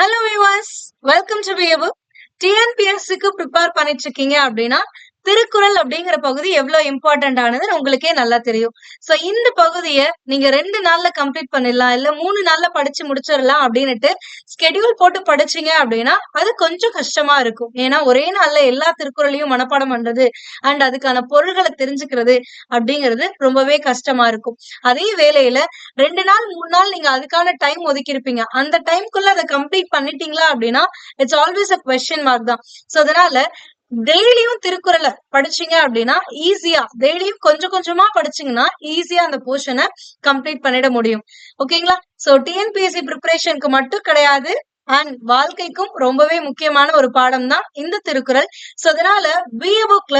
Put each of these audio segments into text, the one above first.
Hello Vilas welcome to வியவு டிஎன்பிஎஸ்சிக்கு prepare பண்ணிட்டு இருக்கீங்க அப்படின்னா திருக்குறள் அப்படிங்கிற பகுதி எவ்வளவு இம்பார்ட்டன்ட் ஆனதுன்னு உங்களுக்கே நல்லா தெரியும். சோ இந்த பகுதியை நீங்க ரெண்டு நாள்ல கம்ப்ளீட் பண்ணிடலாம் இல்ல மூணு நாள்ல படிச்சு முடிச்சிடலாம் அப்படின்னுட்டு ஸ்கெடியூல் போட்டு படிச்சீங்க அப்படின்னா அது கொஞ்சம் கஷ்டமா இருக்கும். ஏன்னா ஒரே நாள்ல எல்லா திருக்குறளையும் மனப்பாடம் பண்றது அண்ட் அதுக்கான பொருள்களை தெரிஞ்சுக்கிறது அப்படிங்கிறது ரொம்பவே கஷ்டமா இருக்கும். அதே வேலையில ரெண்டு நாள் மூணு நாள் நீங்க அதுக்கான டைம் ஒதுக்கி இருப்பீங்க அந்த டைம்குள்ள அதை கம்ப்ளீட் பண்ணிட்டீங்களா அப்படின்னா it's always a question mark தான். சோ அதனால டெய்லியும் திருக்குறளை படிச்சீங்க அப்படின்னா ஈஸியா டெய்லியும் கொஞ்சம் கொஞ்சமா படிச்சீங்கன்னா ஈஸியா அந்த போர்ஷனை கம்ப்ளீட் பண்ணிட முடியும். ஓகேங்களா சோ டிஎன்பிஎஸ்சி ப்ரிப்பரேஷனுக்கு மட்டும் கிடையாது. அண்ட் வாழ்க்கைக்கும் ரொம்பவே முக்கியமான ஒரு பாடம் தான் இந்த திருக்குறள். சோ அதனால பிஏ புக்ல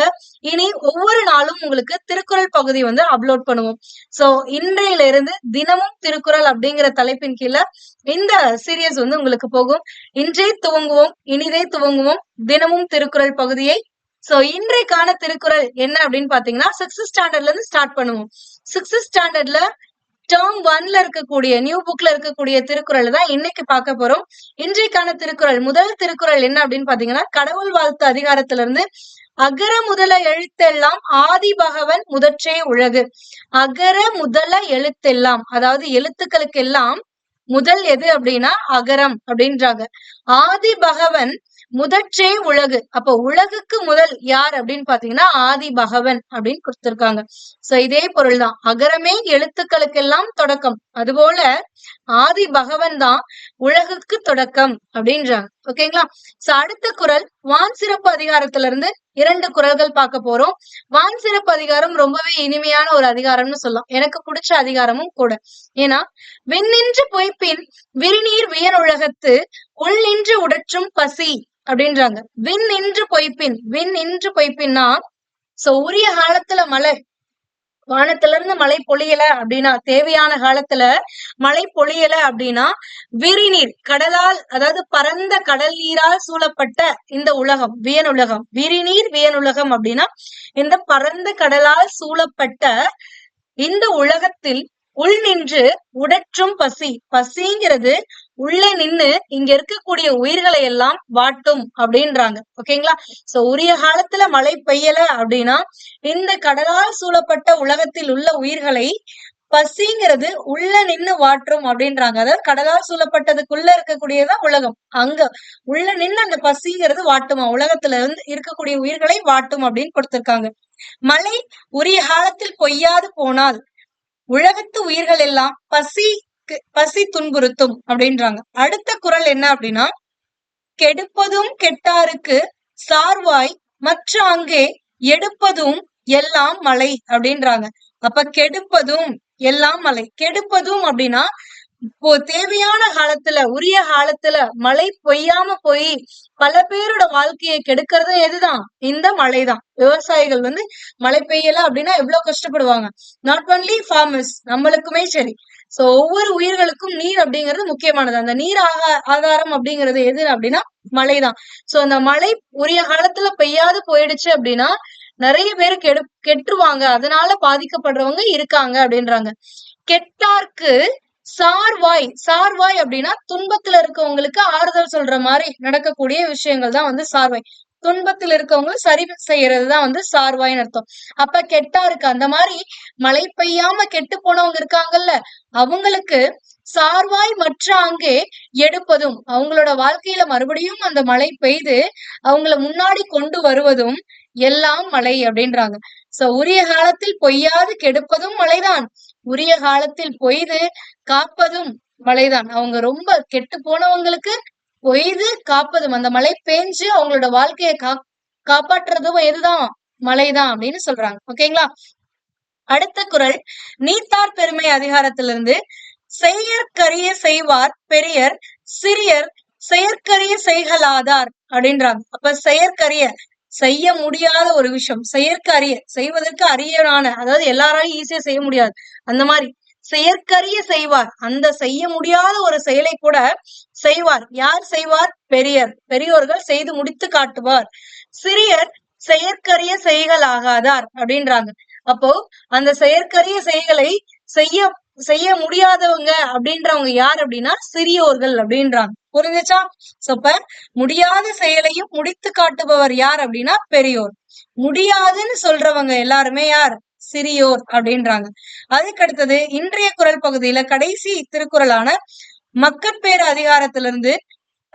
இனி ஒவ்வொரு நாளும் உங்களுக்கு திருக்குறள் பகுதி வந்து அப்லோட் பண்ணுவோம். சோ இன்றையில இருந்து தினமும் திருக்குறள் அப்படிங்கிற தலைப்பின் கீழே இந்த சீரியஸ் வந்து உங்களுக்கு போகும். இன்றே துவங்குவோம் இனிதே துவங்குவோம். தினமும் திருக்குறள் பகுதியை. சோ இன்றைக்கான திருக்குறள் என்ன அப்படின்னு பாத்தீங்கன்னா சிக்ஸ்த் ஸ்டாண்டர்ட்ல இருந்து ஸ்டார்ட் பண்ணுவோம். சிக்ஸ்த் ஸ்டாண்டர்ட்ல டேர்ம் ஒன்ல இருக்கக்கூடிய நியூ புக்ல இருக்கக்கூடிய திருக்குறள் தான் இன்னைக்கு பார்க்க போறோம். இன்றைக்கான திருக்குறள் முதல் திருக்குறள் என்ன அப்படின்னு பாத்தீங்கன்னா கடவுள் வாழ்த்து அதிகாரத்துல இருந்து அகர முதல எழுத்தெல்லாம் ஆதி பகவன் முதற்றே உலகு. அகர முதல எழுத்தெல்லாம் அதாவது எழுத்துக்களுக்கெல்லாம் முதல் எது அப்படின்னா அகரம் அப்படின்றாங்க. ஆதி பகவன் முதற்றே உலகு. அப்ப உலகுக்கு முதல் யார் அப்படின்னு பாத்தீங்கன்னா ஆதி பகவன் அப்படின்னு கொடுத்திருக்காங்க. சோ இதே பொருள் தான் அகரமே எழுத்துக்களுக்கெல்லாம் தொடக்கம். அதுபோல ஆதி பகவன் தான் உலகுக்கு தொடக்கம் அப்படின்றாங்க. ஓகேங்களா? சோ அடுத்த குரல் வான் சிறப்பு அதிகாரத்துல இருந்து இரண்டு குரல்கள் பார்க்க போறோம். வான் சிறப்பு அதிகாரம் ரொம்பவே இனிமையான ஒரு அதிகாரம்னு சொல்லலாம். எனக்கு பிடிச்ச அதிகாரமும் கூட. ஏன்னா விண்ணின்று பொய்ப்பின் விரிநீர் வியனுலகத்து உள் நின்று உடற்றும் பசி. அப்படின்றாங்க. விண் நின்று பொய்ப்பின் விண் நின்று பொய்ப்பின்னா சோ உரிய காலத்துல மழை வானத்துல இருந்து மழை பொழியல அப்படின்னா தேவையான காலத்துல மழை பொழியல அப்படின்னா விரிநீர் கடலால் அதாவது பரந்த கடல் நீரால் சூழப்பட்ட இந்த உலகம் வியனுலகம் விரிநீர் வியனுலகம் அப்படின்னா இந்த பரந்த கடலால் சூழப்பட்ட இந்த உலகத்தில் உள் நின்று உடற்றும் பசி. பசிங்கிறது உள்ள நின்னு இங்க இருக்கக்கூடிய உயிர்களை எல்லாம் வாட்டும் அப்படின்றாங்க. ஓகேங்களா? சோ உரிய காலத்துல மழை பெய்யல அப்படின்னா இந்த கடலால் சூழப்பட்ட உலகத்தில் உள்ள உயிர்களை பசிங்கிறது உள்ள நின்னு வாட்டும் அப்படின்றாங்க. அதாவது கடலால் சூழப்பட்டதுக்குள்ள இருக்கக்கூடியதான் உலகம். அங்க உள்ள நின்னு அந்த பசிங்கிறது வாட்டுமா? உலகத்துல இருந்து இருக்கக்கூடிய உயிர்களை வாட்டும் அப்படின்னு கொடுத்திருக்காங்க. மழை உரிய காலத்தில் பொய்யாது போனால் உலகத்து உயிர்கள் எல்லாம் பசி பசி துன்புறுத்தும் அப்படின்றாங்க. அடுத்த குரல் என்ன அப்படின்னா கெடுப்பதும் கெட்டாருக்கு சார்வாய் மற்ற அங்கே எடுப்பதும் எல்லாம் மலை அப்படின்றாங்க. அப்ப கெடுப்பதும் எல்லாம் மலை. கெடுப்பதும் அப்படின்னா இப்போ தேவையான காலத்துல உரிய காலத்துல மழை பொய்யாம போய் பல பேரோட வாழ்க்கையை கெடுக்கிறது எதுதான்? இந்த மழைதான். விவசாயிகள் வந்து மழை பெய்யல அப்படின்னா எவ்வளவு கஷ்டப்படுவாங்க? நாட் ஒன்லி ஃபார்மர்ஸ் நம்மளுக்குமே சரி. சோ ஒவ்வொரு உயிர்களுக்கும் நீர் அப்படிங்கிறது முக்கியமானது. அந்த நீர் ஆகா ஆதாரம் அப்படிங்கிறது எது அப்படின்னா மழைதான். சோ அந்த மழை உரிய காலத்துல பெய்யாது போயிடுச்சு அப்படின்னா நிறைய பேர் கெடு கெட்டுருவாங்க. அதனால பாதிக்கப்படுறவங்க இருக்காங்க அப்படின்றாங்க. கெட்டார்க்கு சார்வாய் சார்வாய் அப்படின்னா துன்பத்துல இருக்கவங்களுக்கு ஆறுதல் சொல்ற மாதிரி நடக்கக்கூடிய விஷயங்கள் தான் வந்து சார்வாய். துன்பத்தில் இருக்கவங்களும் சரி செய்யறது தான் வந்து சார்வாயின்னு அர்த்தம். அப்ப கெட்டா இருக்கு. அந்த மாதிரி மழை பெய்யாம கெட்டு போனவங்க இருக்காங்கல்ல அவங்களுக்கு சார்வாய் மற்ற அங்கே எடுப்பதும் அவங்களோட வாழ்க்கையில மறுபடியும் அந்த மழை பெய்து அவங்கள முன்னாடி கொண்டு வருவதும் எல்லாம் மழை அப்படின்றாங்க. சோ உரிய காலத்தில் பொய்யாது கெடுப்பதும் மழைதான். உரிய காலத்தில் பொய்து காப்பதும் மழைதான். அவங்க ரொம்ப கெட்டு போனவங்களுக்கு பொய்து காப்பதும் அந்த மழை பேஞ்சு அவங்களோட வாழ்க்கையை கா காப்பாற்றுறதும் எதுதான் மழைதான் அப்படின்னு சொல்றாங்க. ஓகேங்களா? அடுத்த குரல் நீத்தார் பெருமை அதிகாரத்திலிருந்து செயற்கரிய செய்வார் பெரியர் சிறியர் செயற்கரிய செய்கலாதார் அப்படின்றாங்க. அப்ப செயற்கரிய செய்ய முடியாத ஒரு விஷயம் செயற்கரிய செய்வதற்கு அரியரான அதாவது எல்லாராலையும் ஈஸியா செய்ய முடியாது. அந்த மாதிரி. செயற்கரிய செய்வார். அந்த செய்ய முடியாத ஒரு செயலை கூட செய்வார். யார் செய்வார்? பெரியர். பெரியோர்கள் செய்து முடித்து காட்டுவார். சிறியர் செயற்கரிய செய்கள் ஆகாதார் அப்படின்றாங்க. அப்போ அந்த செயற்கரிய செய்களை செய்ய செய்ய முடியாதவங்க அப்படின்றவங்க யார் அப்படின்னா சிறியோர்கள் அப்படின்றாங்க. புரிஞ்சுச்சா? சப்ப முடியாத செயலையும் முடித்து காட்டுபவர் யார் அப்படின்னா பெரியோர். முடியாதுன்னு சொல்றவங்க எல்லாருமே யார்? சிறியோர் அப்படின்றாங்க. அதுக்கு அடுத்தது இன்றைய குரல் பகுதியில கடைசி திருக்குறளான மக்கட்பேறு அதிகாரத்திலிருந்து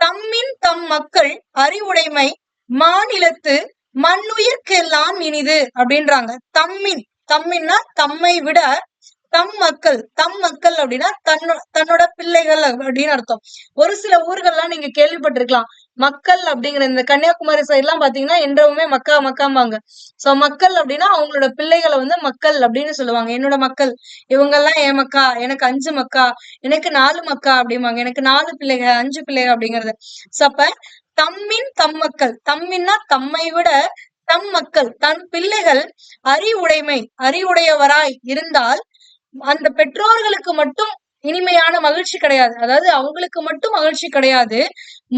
தம்மின் தம் மக்கள் அறிவுடைமை மாநிலத்து மண்ணுயிர்க்கெல்லாம் இனிது அப்படின்றாங்க. தம்மின் தம்மின்னா தம்மை விட தம் மக்கள் தம் மக்கள் அப்படின்னா தன்னோ தன்னோட பிள்ளைகள் அப்படின்னு அர்த்தம். ஒரு சில ஊர்கள்லாம் நீங்க கேள்விப்பட்டிருக்கலாம். மக்கள் அப்படிங்கிற இந்த கன்னியாகுமரி சைடு எல்லாம் பாத்தீங்கன்னா என்றவுமே மக்கா மக்காம்பாங்க. சோ மக்கள் அப்படின்னா அவங்களோட பிள்ளைகளை வந்து மக்கள் அப்படின்னு சொல்லுவாங்க. என்னோட மக்கள் இவங்க எல்லாம் என் மக்கா எனக்கு அஞ்சு மக்கா எனக்கு நாலு மக்கா அப்படிம்பாங்க. எனக்கு நாலு பிள்ளைகள் அஞ்சு பிள்ளைகள் அப்படிங்கறது. சோ அப்ப தம்மின் தம் மக்கள். தம்மின்னா தம்மை விட தம் மக்கள். தன் பிள்ளைகள் அறிவுடைமை அறிவுடையவராய் இருந்தால் அந்த பெற்றோர்களுக்கு மட்டும் இனிமையான மகிழ்ச்சி கிடையாது. அதாவது அவங்களுக்கு மட்டும் மகிழ்ச்சி கிடையாது.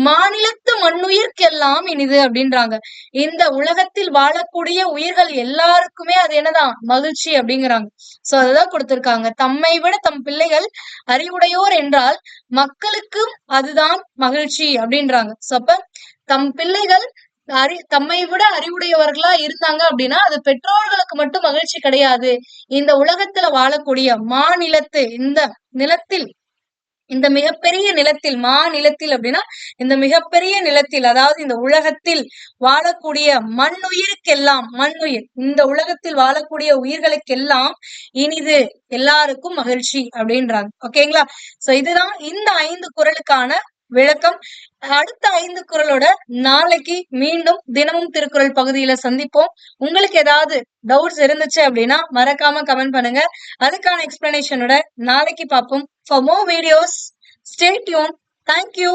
மாநிலத்து மண்ணுயிர்க்கெல்லாம் இனிது அப்படின்றாங்க. இந்த உலகத்தில் வாழக்கூடிய உயிர்கள் எல்லாருக்குமே அது என்னதான்? மகிழ்ச்சி அப்படிங்கிறாங்க. சோ அததான் கொடுத்திருக்காங்க. தம்மை விட தம் பிள்ளைகள் அறிவுடையோர் என்றால் மக்களுக்கும் அதுதான் மகிழ்ச்சி அப்படின்றாங்க. சோ அப்ப தம் பிள்ளைகள் அறி தம்மை விட அறிவுடையவர்களா இருந்தாங்க அப்படின்னா அது பெற்றோர்களுக்கு மட்டும் மகிழ்ச்சி கிடையாது. இந்த உலகத்துல வாழக்கூடிய மாநிலத்து இந்த நிலத்தில் இந்த மிகப்பெரிய நிலத்தில் மா நிலத்தில் அப்படின்னா இந்த மிகப்பெரிய நிலத்தில் அதாவது இந்த உலகத்தில் வாழக்கூடிய மண்ணுயிருக்கெல்லாம் மண்ணுயிர் இந்த உலகத்தில் வாழக்கூடிய உயிர்களுக்கெல்லாம் இனிது எல்லாருக்கும் மகிழ்ச்சி அப்படின்றாங்க. ஓகேங்களா? சோ இதுதான் இந்த ஐந்து குரலுக்கான விளக்கம். அடுத்த ஐந்து குரலோட நாளைக்கு மீண்டும் தினமும் திருக்குறள் பகுதியில சந்திப்போம். உங்களுக்கு ஏதாவது டவுட்ஸ் இருந்துச்சு அப்படின்னா மறக்காம கமெண்ட் பண்ணுங்க. அதுக்கான எக்ஸ்பிளனேஷனோட நாளைக்கு பார்ப்போம். For more videos stay tuned thank you